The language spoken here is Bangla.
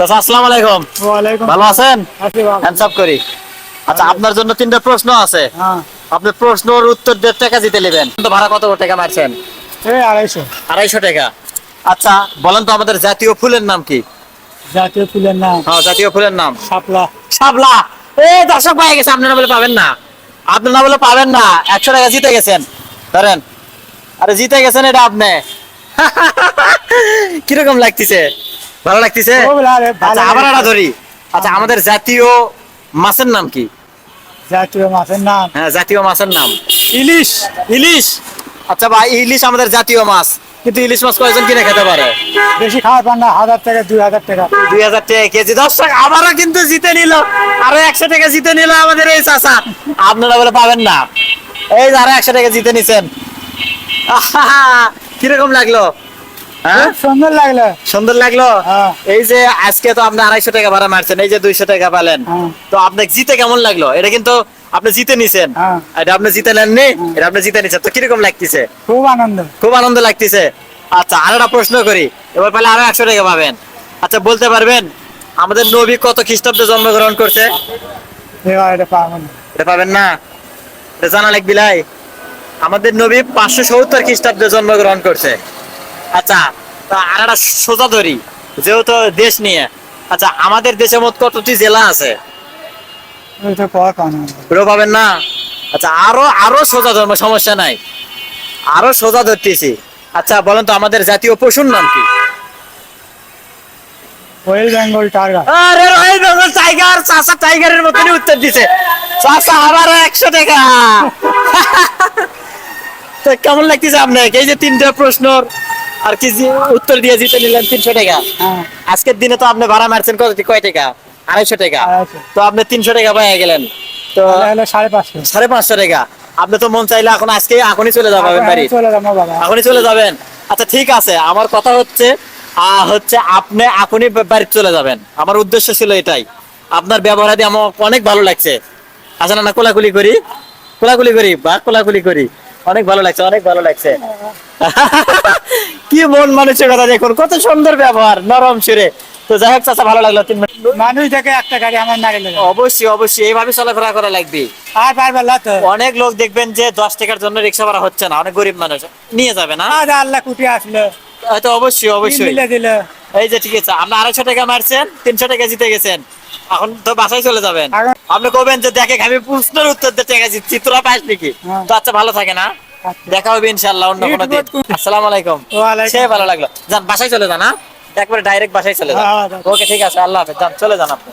চাচা আসসালামু আলাইকুম। ওয়ালাইকুম ভালো আছেন। হ্যান্ডস আপ করি। আচ্ছা আপনার জন্য তিনটা প্রশ্ন আছে। হ্যাঁ। আপনি প্রশ্নর উত্তর দেড় টাকা জিতে নেবেন। ভাড়া কত টাকা মারছেন? আড়াইশো। আড়াইশো টাকা। আচ্ছা বলেন তো আমাদের জাতীয় ফুলের নাম কি? জাতীয় ফুলের নাম? হ্যাঁ জাতীয় ফুলের নাম। শাপলা। শাপলা। এ দর্শক পাই গেছে আপনি না বলে পাবেন না। আপনি না বলে পাবেন না। একশো টাকা জিতে গেছেন। ধরেন। আরে জিতে গেছেন এটা আপনি। কীরকম লাগতেছে? ভালো লাগতেছে? আচ্ছা আবার। একটা ধরি। আচ্ছা আমাদের জাতীয় মাছের নাম কি? জাতীয় মাছের নাম? হ্যাঁ জাতীয় মাছের নাম। ইলিশ। ইলিশ। আচ্ছা ভাই ইলিশ আমাদের জাতীয় মাছ। কিন্তু ইলিশ মাছ কয়জন কিনে খেতে পারে? বেশি খাওয়ার পান না হাজার টাকা দুই হাজার টাকা। দুই হাজার টাকা কেজি। দর্শক আবারও কিন্তু জিতে নিল। আরও একশো টাকা জিতে নিল আমাদের এই চাষা আপনারা বলে পাবেন না। এই যে আরও একশো টাকা জিতে নিছেন। কীরকম লাগল? হ্যাঁ সুন্দর লাগল। সুন্দর লাগল। এই যে আজকে তো আপনি আড়াইশো টাকা ভাড়া মারছেন এই যে দুইশো টাকা পেলেন। তো আপনাকে জিতে কেমন লাগল? এটা কিন্তু আপনি জিতে নিছেন। এটা আপনি জিতে নেননি এটা আপনি জিতে নিছেন। তো কীরকম লাগতেছে? খুব আনন্দ। খুব আনন্দ লাগতেছে। আচ্ছা আর একটা প্রশ্ন করি। এবার পেলে আরও একশো টাকা পাবেন। আচ্ছা বলতে পারবেন আমাদের নবী কত খ্রিস্টাব্দে জন্মগ্রহণ করছে? এবার এটা পাবো এটা পাবেন না? এটা জানা লাগবি লাই আমাদের নবী পাঁচশো সত্তর খ্রিস্টাব্দে জন্মগ্রহণ করছে। আচ্ছা তা আর একটা সোজা ধরি যেহেতু দেশ নিয়ে। আচ্ছা আমাদের দেশে মোট কতটি জেলা আছে? পাবেন না? আচ্ছা আরও আরও সোজা ধর্ম সমস্যা নাই। আরও সোজা ধরতেছি। আচ্ছা বলেন তো আমাদের জাতীয় পশুর নাম কি? ওয়েল বেঙ্গল টার্গার আরে রয়েল বেঙ্গল টাইগার চাচা টাইগারের মতনই উত্তর দিছে। চাচা আবার একশো টাকা। তো কেমন লাগতেছে আপনাকে? এই যে তিনটা প্রশ্নর। আর কি উত্তর দিয়ে জিতে নিলেন তিনশো টাকা। হ্যাঁ। আজকের দিনে তো আপনি ভাড়া মারছেন কত কয় টাকা? আড়াইশো টাকা। তো আপনি তিনশো টাকা পেয়ে গেলেন। তো সাড়ে পাঁচশো। টাকা। আপনি তো মন চাইলে এখন আজকে এখনই চলে যাবেন বাড়ি। এখনই চলে যাবেন। আচ্ছা ঠিক আছে। আমার কথা হচ্ছে হচ্ছে আপনি এখনই বাড়ি চলে যাবেন। আমার উদ্দেশ্য ছিল এটাই। আপনার ব্যবহার দিয়ে আমার অনেক ভালো লাগছে। আচ্ছা না না কোলাকুলি করি। কোলাকুলি করি বা কোলাকুলি করি। অনেক ভালো লাগছে অনেক ভালো লাগছে। কি মন মানুষের কথা দেখুন কত সুন্দর ব্যবহার নরম সুরে। তো যাই হোক চাচা ভালো লাগল মানুষ দেখে একটা গাড়ি আমার নাড়ি লেগে অবশ্যই অবশ্যই এইভাবে চলাফেরা করা লাগবে। আর পারবে না তো। অনেক লোক দেখবেন যে দশ টাকার জন্য রিক্সা ভাড়া হচ্ছে না অনেক গরিব মানুষ। নিয়ে যাবে না? আল্লাহ কুটি আসলো। হয়তো অবশ্যই অবশ্যই। এই যে ঠিক আছে আপনি আড়াইশো টাকা মারছেন তিনশো টাকা জিতে গেছেন। এখন তো বাসায় চলে যাবেন। আপনি কবেন যে দেখে আমি প্রশ্নের উত্তর দিতে টাকা জিতছি তোরা পাস নাকি? হ্যাঁ। তো আচ্ছা ভালো থাকে না? দেখা হবে ইনশাল্লাহ অন্য কোনো দিন। আসসালামু আলাইকুম। সে ভালো লাগল। যান বাসায় চলে যান হ্যাঁ? একবারে ডাইরেক্ট বাসায় চলে হ্যাঁ, যান। ওকে ঠিক আছে আল্লাহ হাফেজ। যান চলে যান আপনি।